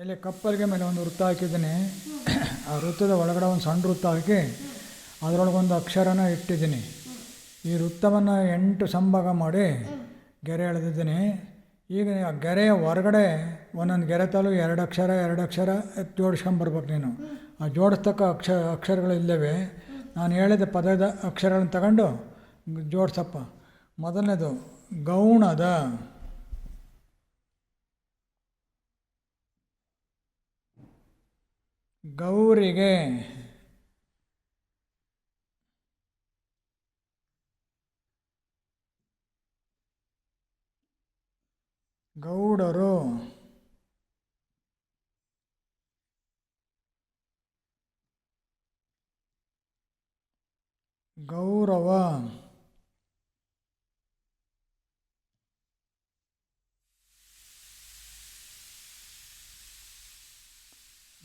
ಇಲ್ಲಿ ಕಪ್ಪಲಿಗೆ ಮೇಲೆ ಒಂದು ವೃತ್ತ ಹಾಕಿದ್ದೀನಿ. ಆ ವೃತ್ತದ ಒಳಗಡೆ ಒಂದು ಸಣ್ಣ ವೃತ್ತ ಹಾಕಿ ಅದರೊಳಗೊಂದು ಅಕ್ಷರನ ಇಟ್ಟಿದ್ದೀನಿ. ಈ ವೃತ್ತವನ್ನು ಎಂಟು ಸಂಭಾಗ ಮಾಡಿ ಗೆರೆ ಎಳೆದಿದ್ದೀನಿ. ಈಗ ಆ ಗೆರೆಯ ಹೊರಗಡೆ ಒಂದೊಂದು ಗೆರೆ ತಾಲು ಎರಡು ಅಕ್ಷರ ಎರಡು ಅಕ್ಷರ ಜೋಡಿಸ್ಕೊಂಬರ್ಬೇಕು ನೀನು. ಆ ಜೋಡಿಸ್ತಕ್ಕ ಅಕ್ಷ, ಅಕ್ಷರಗಳು ಇಲ್ಲವೇ? ನಾನು ಹೇಳಿದ ಪದದ ಅಕ್ಷರಗಳನ್ನು ತಗೊಂಡು ಜೋಡಿಸಪ್ಪ. ಮೊದಲನೇದು ಗೌಣದ. ಗೌರಿಗೆ ಗೌಡರು ಗೌರವ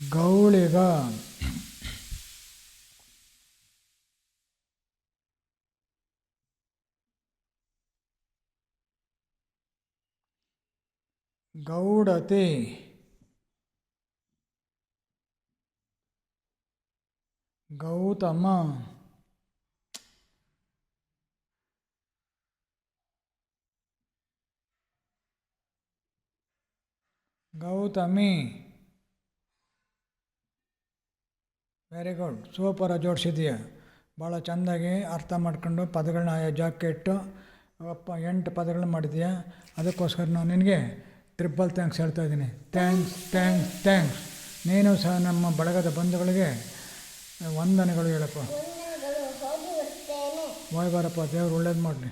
ಗೌಳಿಗ ಗೌಡತೆ Gautama Gautami very good super ಜೋಡಿಸಿದೀಯ ಭಾಳ ಚೆಂದಾಗಿ ಅರ್ಥ ಮಾಡ್ಕೊಂಡು ಪದಗಳನ್ನ ಆಯಾ ಜಾಗಕ್ಕೆ ಇಟ್ಟು ಅಪ್ಪ ಎಂಟು ಪದಗಳನ್ನ ಮಾಡಿದೀಯ? ಅದಕ್ಕೋಸ್ಕರ ನಾನು ನಿನಗೆ ಟ್ರಿಪಲ್ ಥ್ಯಾಂಕ್ಸ್ ಹೇಳ್ತಾ ಇದ್ದೀನಿ. ಥ್ಯಾಂಕ್ಸ್ ಥ್ಯಾಂಕ್ಸ್ ಥ್ಯಾಂಕ್ಸ್ ನೀನು ಸಹ ನಮ್ಮ ಬಳಗದ ಬಂಧುಗಳಿಗೆ ವಂದನೆಗಳು ಹೇಳಪ್ಪ. ಹೋಯ್ ಬಾರಪ್ಪ ದೇವ್ರು ಒಳ್ಳೇದು ಮಾಡಲಿ.